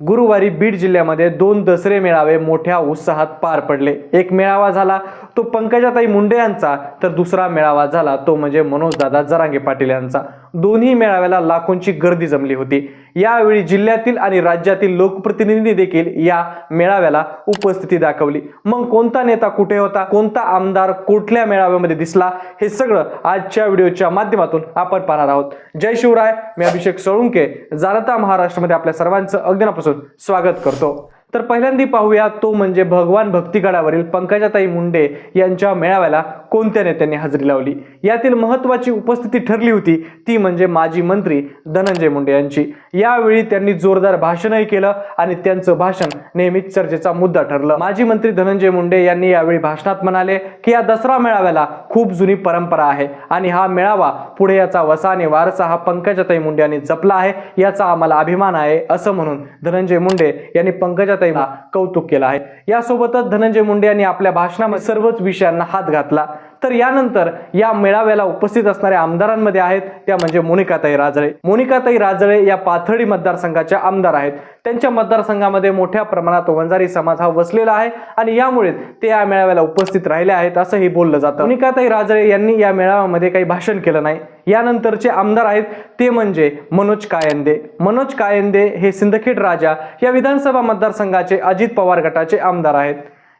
गुरुवारी बीड जिल्ह्यामध्ये दोन दसरे मेळावे मोठ्या उत्साहात पार पडले. एक मेळावा झाला तो पंकजाताई मुंडे यांचा तर दुसरा मेळावा झाला तो म्हणजे मनोजदादा जरांगे पाटील यांचा. दोन्ही मेळाव्याला लाखोंची गर्दी जमली होती. यावेळी जिल्ह्यातील आणि राज्यातील लोकप्रतिनिधी देखील या मेळाव्याला उपस्थिती दाखवली. मग कोणता नेता कुठे होता? कोणता आमदार कुठल्या मेळाव्यामध्ये दिसला? हे सगळं आजच्या व्हिडिओच्या माध्यमातून आपण पाहणार आहोत. जय शिवराय मी अभिषेक सोळुंके जाणता महाराष्ट्रामध्ये आपल्या सर्वांचं अगदीनापासून स्वागत करतो. तर पहिल्यांदा पाहूया तो म्हणजे भगवान भक्तिगडावरील पंकजाताई मुंडे यांच्या मेळाव्याला कोणत्या नेत्यांनी हजेरी लावली? यातील महत्वाची उपस्थिती ठरली होती ती म्हणजे माजी मंत्री धनंजय मुंडे यांची. यावेळी त्यांनी जोरदार भाषणही केलं आणि त्यांचं भाषण नेहमीच चर्चेचा मुद्दा ठरलं. माजी मंत्री धनंजय मुंडे यांनी यावेळी भाषणात म्हणाले की या दसरा मेळाव्याला खूप जुनी परंपरा आहे आणि हा मेळावा पुढे याचा वसा आणि वारसा हा पंकजाताई मुंडे यांनी जपला आहे याचा आम्हाला अभिमान आहे असं म्हणून धनंजय मुंडे यांनी पंकजाताई कौतुक केलं आहे. यासोबतच धनंजय मुंडे यांनी आपल्या भाषणामध्ये सर्वच विषयांना हात घातला. तर यानंतर या मेळाव्याला उपस्थित असणाऱ्या आमदारांमध्ये आहेत त्या म्हणजे मोनिकाताई राजळे. मोनिकाताई राजळे या पाथर्डी मतदारसंघाच्या आमदार आहेत. त्यांच्या मतदारसंघामध्ये मोठ्या प्रमाणात वंजारी समाज हा वसलेला आहे आणि यामुळे ते या मेळाव्याला उपस्थित राहिले आहेत असंही बोललं जातं. मोनिकाताई राजळे यांनी या मेळाव्यामध्ये काही भाषण केलं नाही. यानंतरचे आमदार आहेत ते म्हणजे मनोज कायंदे. मनोज कायंदे हे सिंदखेड राजा या विधानसभा मतदारसंघाचे अजित पवार गटाचे आमदार आहेत.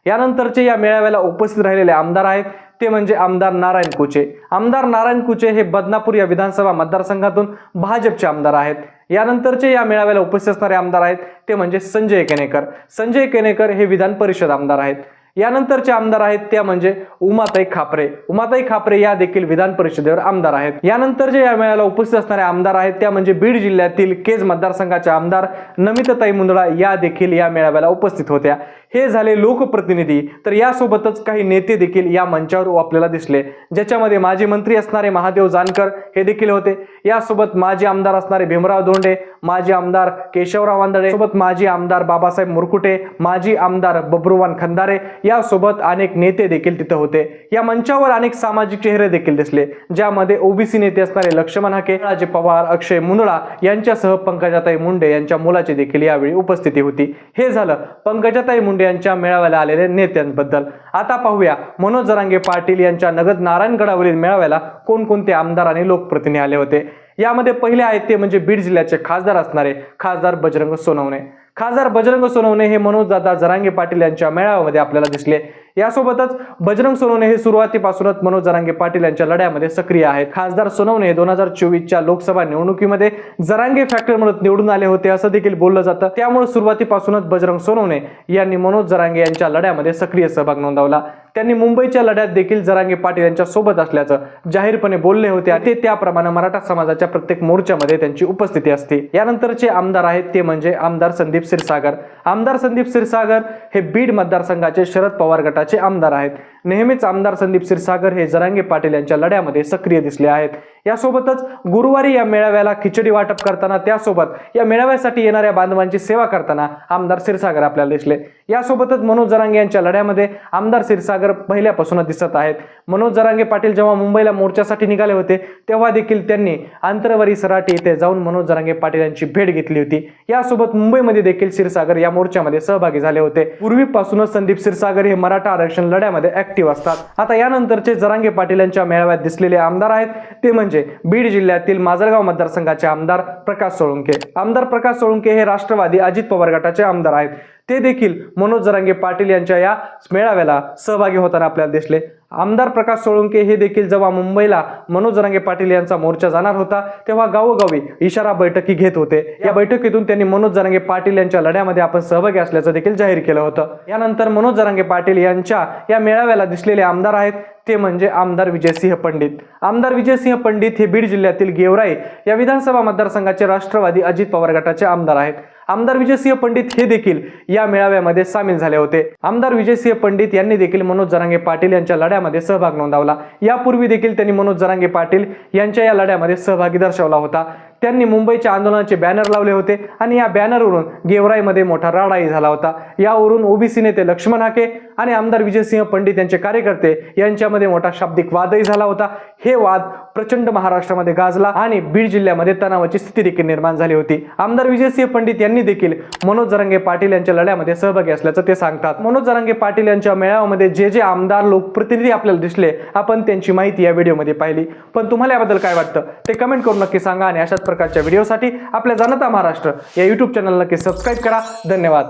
यानंतरचे या मेळाव्याला उपस्थित राहिलेले आमदार आहेत ते म्हणजे आमदार नारायण कुचे. आमदार नारायण कुचे हे बदनापूर या विधानसभा मतदारसंघातून भाजपचे आमदार आहेत. यानंतरचे या मेळाव्याला उपस्थित असणारे आमदार आहेत ते म्हणजे संजय केनेकर. संजय केनेकर हे विधान परिषद आमदार आहेत. यानंतरचे आमदार आहेत त्या म्हणजे उमाताई खापरे. उमाताई खापरे या देखील विधान परिषदेवर आमदार आहेत. यानंतर जे या मेळाव्याला उपस्थित असणारे आमदार आहेत त्या म्हणजे बीड जिल्ह्यातील केज मतदारसंघाचे आमदार नमिताताई मुंदडा या देखील या मेळाव्याला उपस्थित होत्या. हे झाले लोकप्रतिनिधी. तर यासोबतच काही नेते देखील या मंचावर आपल्याला दिसले. ज्याच्यामध्ये माजी मंत्री असणारे महादेव जानकर हे देखील होते. यासोबत माजी आमदार असणारे भीमराव धोंडे माजी आमदार केशवराव आंधळे सोबत माजी आमदार बाबासाहेब मुरकुटे माजी आमदार बब्रुवान खंदारे यासोबत अनेक नेते देखील तिथे होते. या मंचावर अनेक सामाजिक चेहरे देखील दिसले. ज्यामध्ये ओबीसी नेते असणारे लक्ष्मण हाके राजे पवार अक्षय मुंदळा यांच्यासह पंकजाताई मुंडे यांच्या मुलाची देखील यावेळी उपस्थिती होती. हे झालं. पंकजाताई मुंडे यांच्या मेळाव्याला आलेल्या नेत्यांबद्दल. आता पाहूया. मनोज जरांगे पाटील यांच्या नगद नारायणगडावरील मेळाव्याला कोणकोणते आमदार आणि लोकप्रतिनिधी आले होते? यामध्ये पहिले आहेत ते म्हणजे बीड जिल्ह्याचे खासदार असणारे खासदार बजरंग सोनवणे. खासदार बजरंग सोनवणे हे मनोजदादा जरांगे पाटील यांच्या मेळाव्यामध्ये आपल्याला दिसले. यासोबतच बजरंग सोनवणे हे सुरुवातीपासूनच मनोज जरांगे पाटील यांच्या लढ्यामध्ये सक्रिय आहेत. खासदार सोनवणे हे दोन हजार चोवीसच्या लोकसभा निवडणुकीमध्ये जरांगे फॅक्टर म्हणून निवडून आले होते असं देखील बोललं जातं. त्यामुळे सुरुवातीपासूनच बजरंग सोनवणे यांनी मनोज जरांगे यांच्या लढ्यामध्ये सक्रिय सहभाग नोंदवला. त्यांनी मुंबईच्या लढ्यात देखील जरांगे पाटील यांच्या सोबत असल्याचं जाहीरपणे बोलले होते. ते त्याप्रमाणे मराठा समाजाच्या प्रत्येक मोर्चामध्ये त्यांची उपस्थिती असते. यानंतरचे आमदार आहेत ते म्हणजे आमदार संदीप क्षीरसागर. आमदार संदीप क्षीरसागर हे बीड मतदारसंघाचे शरद पवार गटाचे आमदार आहेत. नेहमीच आमदार संदीप क्षीरसागर हे जरांगे पाटील यांच्या लढ्यामध्ये सक्रिय दिसले आहेत. यासोबतच गुरुवारी या मेळाव्याला खिचडी वाटप करताना त्यासोबत या मेळाव्यासाठी येणाऱ्या बांधवांची सेवा करताना आमदार क्षीरसागर आपल्याला दिसले. यासोबतच मनोज जरांगे यांच्या लढ्यामध्ये आमदार क्षीरसागर पहिल्यापासूनच दिसत आहेत. मनोज जरांगे पाटील जेव्हा मुंबईला मोर्चासाठी निघाले होते तेव्हा देखील त्यांनी आंतरवारी सराटी येथे जाऊन मनोज जरांगे पाटील यांची भेट घेतली होती. यासोबत मुंबईमध्ये देखील क्षीरसागर या मोर्चामध्ये सहभागी झाले होते. पूर्वीपासूनच संदीप क्षीरसागर हे मराठा आरक्षण लढ्यामध्ये ऍक्टिव्ह असतात. आता यानंतरचे जरांगे पाटील यांच्या मेळाव्यात दिसलेले आमदार आहेत ते म्हणजे बीड जिल्ह्यातील माजलगाव मतदारसंघाचे आमदार प्रकाश सोळुंके. आमदार प्रकाश सोळुंके हे राष्ट्रवादी अजित पवार गटाचे आमदार आहेत. ते देखील मनोज जरांगे पाटील यांच्या या मेळाव्याला सहभागी होताना आपल्याला दिसले. आमदार प्रकाश सोळुंके हे देखील जेव्हा मुंबईला मनोज जरांगे पाटील यांचा मोर्चा जाणार होता तेव्हा गावोगावी इशारा बैठकी घेत होते. या बैठकीतून त्यांनी मनोज जरांगे पाटील यांच्या लढ्यामध्ये आपण सहभागी असल्याचं देखील जाहीर केलं होतं. यानंतर मनोज जरांगे पाटील यांच्या या मेळाव्याला दिसलेले आमदार आहेत. ते म्हणजे आमदार विजयसिंह पंडित. आमदार विजयसिंह पंडित हे बीड जिल्ह्यातील गेवराई या विधानसभा मतदारसंघाचे राष्ट्रवादी अजित पवार गटाचे आमदार आहेत. आमदार विजयसिंह पंडित हे देखील या मेळाव्यामध्ये सामील झाले होते. आमदार विजयसिंह पंडित यांनी देखील मनोज जरांगे पाटील यांच्या लढ्यामध्ये सहभाग नोंदवला. यापूर्वी देखील त्यांनी मनोज जरांगे पाटील यांच्या या लढ्यामध्ये सहभागी दर्शवला होता. त्यांनी मुंबईच्या आंदोलनाचे बॅनर लावले होते आणि या बॅनरवरून गेवराईमध्ये मोठा राडाही झाला होता. यावरून ओबीसी नेते लक्ष्मण हाके आणि आमदार विजयसिंह पंडित यांचे कार्यकर्ते यांच्यामध्ये मोठा शाब्दिक वादही झाला होता. हे वाद प्रचंड महाराष्ट्रामध्ये गाजला आणि बीड जिल्ह्यामध्ये तणावाची स्थिती देखील निर्माण झाली होती. आमदार विजयसिंह पंडित यांनी देखील मनोज जरांगे पाटील यांच्या लढ्यामध्ये सहभागी असल्याचं ते सांगतात. मनोज जरांगे पाटील यांच्या मेळाव्यामध्ये जे जे आमदार लोकप्रतिनिधी आपल्याला दिसले आपण त्यांची माहिती या व्हिडिओमध्ये पाहिली. पण तुम्हाला याबद्दल काय वाटतं? ते कमेंट करून नक्की सांगा आणि अशाच प्रकारच्या व्हिडिओसाठी आपल्या जनता महाराष्ट्र या युट्यूब चॅनल नक्की सबस्क्राईब करा. धन्यवाद.